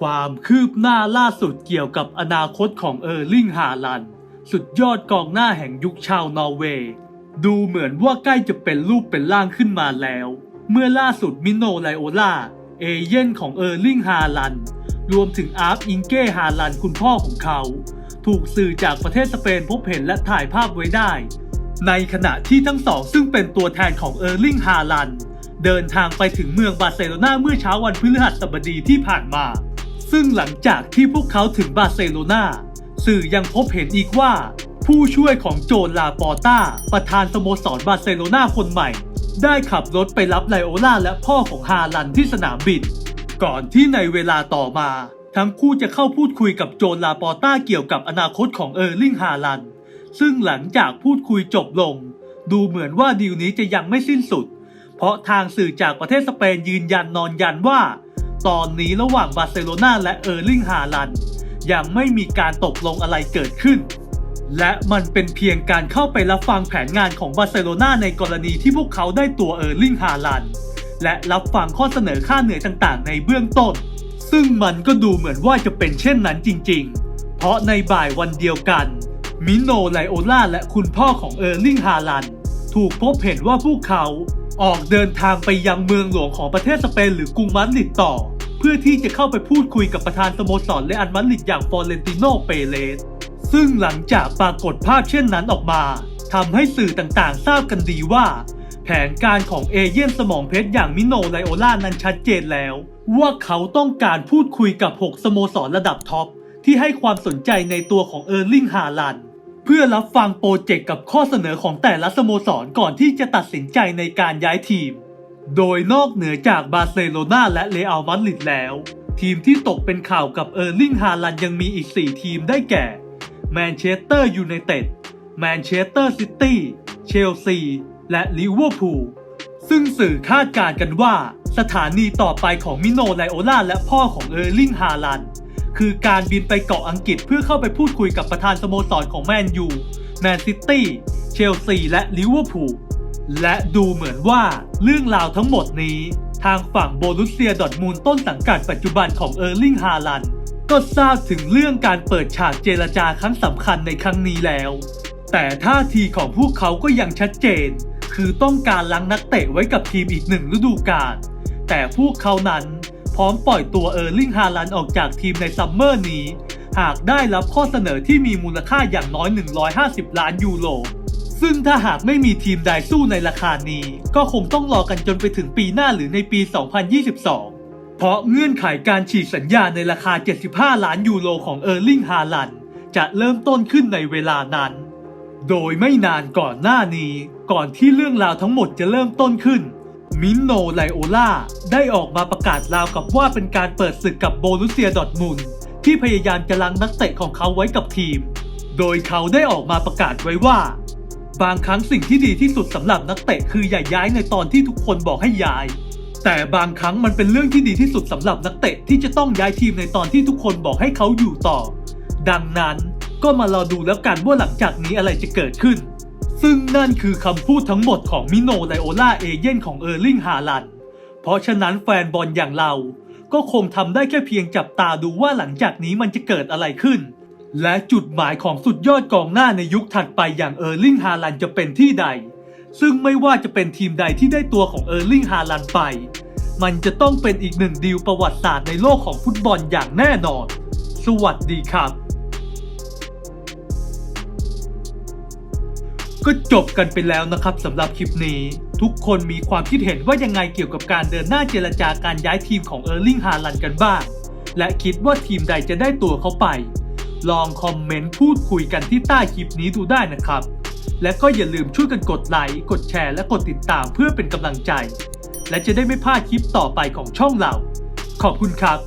ความคืบหน้าล่าสุดเกี่ยวกับอนาคตของเออร์ลิงฮาลัน สุดยอดกองหน้าแห่งยุคชาวนอร์เวย์ดูเหมือนว่าใกล้จะเป็นรูปเป็นร่างขึ้นมาแล้ว เมื่อล่าสุดมิโนไลโอล่าเอเย่นของเออร์ลิงฮาลัน รวมถึงอาร์ฟอิงเก้ฮาลันคุณพ่อของเขา ถูกสื่อจากประเทศสเปนพบเห็นและถ่ายภาพไว้ได้ ในขณะที่ทั้งสองซึ่งเป็นตัวแทนของเออร์ลิงฮาลัน เดินทางไปถึงเมืองบาร์เซโลนาเมื่อเช้าวันพฤหัสบดีที่ผ่านมา ซึ่งหลังจากที่พวกเขาถึงบาร์เซโลนาสื่อยังพบเห็นอีกว่า ผู้ช่วยของโจนลาปอต้า ประธานสโมสรบาร์เซโลนาคนใหม่ ได้ขับรถไปรับไลโอลาและพ่อของฮาลันที่สนามบิน ก่อนที่ในเวลาต่อมา ทั้งคู่จะเข้าพูดคุยกับโจนลาปอต้าเกี่ยวกับอนาคตของเออร์ลิงฮาลัน ซึ่งหลังจากพูดคุยจบลง ดูเหมือนว่าดีลนี้จะยังไม่สิ้นสุด เพราะทางสื่อจากประเทศสเปนยืนยันนอนยันว่า ตอนนี้ระหว่างบาร์เซโลนาและเออร์ลิงฮาลันยังไม่มีการตกลงอะไรเกิดขึ้น และมันเป็นเพียงการเข้าไปรับฟังแผนงานของบาร์เซโลนาในกรณีที่พวกเขาได้ตัวเออร์ลิงฮาลันและรับฟังข้อเสนอค่าเหนื่อยต่างๆ ในเบื้องต้น ซึ่งมันก็ดูเหมือนว่าจะเป็นเช่นนั้นจริง ๆ เพราะในบ่ายวันเดียวกัน มิโนไลโอล่าและคุณพ่อของเออร์ลิงฮาลัน ถูกพบเห็นว่าพวกเขาออกเดินทางไปยังเมืองหลวงของประเทศสเปนหรือกรุงมาดริดต่อ เพื่อที่จะเข้าไปพูดคุยกับประธานสโมสรเลอันมาดริดอย่างฟอร์เรนติโนเปเรสซึ่งหลังจากปรากฏภาพเช่นนั้นออกมาทำให้สื่อต่างๆ ทราบกันดีว่า แผนการของเอเย่นสมองเพชรอย่างมิโนไลโอล่านั้นชัดเจนแล้ว ว่าเขาต้องการพูดคุยกับ 6 สโมสรระดับท็อปที่ให้ความสนใจในตัวของเออร์ลิงฮาลัน เพื่อรับฟังโปรเจกต์กับข้อเสนอของแต่ละสโมสรก่อนที่จะตัดสินใจในการย้ายทีม โดยนอกเหนือจากบาร์เซโลนาและเรอัลมาดริดแล้ว ทีมที่ตกเป็นข่าวกับเออร์ลิงฮาลันยังมีอีก 4 ทีมได้แก่แมนเชสเตอร์ยูไนเต็ดแมนเชสเตอร์ซิตี้เชลซี และลิเวอร์พูลซึ่งสื่อคาดการณ์กันว่า สถานีต่อไปของมิโนไลโอลาและพ่อของเออร์ลิงฮาลัน คือการบินไปเกาะอังกฤษเพื่อเข้าไปพูดคุยกับประธานสโมสรของแมนยู แมนซิตี้ เชลซี และลิเวอร์พูล และดูเหมือนว่าเรื่องราวทั้งหมดนี้ ทางฝั่งโบรุสเซียดอทมูลต้นสังกัดปัจจุบันของเออร์ลิงฮาลันก็ทราบถึงเรื่องการเปิดฉากเจรจาครั้งสำคัญในครั้งนี้แล้ว แต่ท่าทีของพวกเขาก็ยังชัดเจน คือต้องการลังนักเตะไว้กับทีมอีกหนึ่งฤดูกาลแต่พวกเขานั้น พร้อมปล่อยตัวเออร์ลิงฮาลันออกจากทีมในซัมเมอร์นี้ หากได้รับข้อเสนอที่มีมูลค่าอย่างน้อย 150 ล้านยูโร ซึ่งถ้าหากไม่มีทีมใดสู้ในราคานี้ ก็คงต้องรอกันจนไปถึงปีหน้าหรือในปี 2022 เพราะเงื่อนไขการฉีกสัญญาในราคา 75 ล้านยูโรของเออร์ลิงฮาลันจะเริ่มต้นขึ้นในเวลานั้น โดยไม่นานก่อนหน้านี้ ก่อนที่เรื่องราวทั้งหมดจะเริ่มต้นขึ้น มินโนไลโอล่าได้ออกมาประกาศราวกับว่าเป็นการเปิดศึกกับโบรุเซียดอทมุนที่พยายามจะลังนักเตะของเขาไว้กับทีม โดยเขาได้ออกมาประกาศไว้ว่า บางครั้งสิ่งที่ดีที่สุดสำหรับนักเตะคืออย่าย้ายในตอนที่ทุกคนบอกให้ย้าย แต่บางครั้งมันเป็นเรื่องที่ดีที่สุดสำหรับนักเตะที่จะต้องย้ายทีมในตอนที่ทุกคนบอกให้เขาอยู่ต่อ ดังนั้นก็มารอดูแล้วกันว่าหลังจากนี้อะไรจะเกิดขึ้น ซึ่งนั่นคือคำพูดทั้งหมดของมิโนไลโอล่าเอเย่นของเออร์ลิงฮาลัน เพราะฉะนั้นแฟนบอลอย่างเรา ก็คงทำได้แค่เพียงจับตาดูว่าหลังจากนี้มันจะเกิดอะไรขึ้น และจุดหมายของสุดยอดกองหน้าในยุคถัดไปอย่างเออร์ลิงฮาลันจะเป็นที่ใด ซึ่งไม่ว่าจะเป็นทีมใดที่ได้ตัวของเออร์ลิงฮาลันไป มันจะต้องเป็นอีกหนึ่งดีลประวัติศาสตร์ในโลกของฟุตบอลอย่างแน่นอน สวัสดีครับ ก็จบกันไปแล้วนะครับสำหรับคลิปนี้ ทุกคนมีความคิดเห็นว่ายังไงเกี่ยวกับการเดินหน้าเจรจาการย้ายทีมของเออร์ลิงฮาลันกันบ้าง และคิดว่าทีมใดจะได้ตัวเขาไป ลองคอมเมนต์พูดคุยกันที่ใต้คลิปนี้ดูได้นะครับ และก็อย่าลืมช่วยกันกดไลค์กดแชร์และกดติดตามเพื่อเป็นกำลังใจ และจะได้ไม่พลาดคลิปต่อไปของช่องเรา ขอบคุณครับ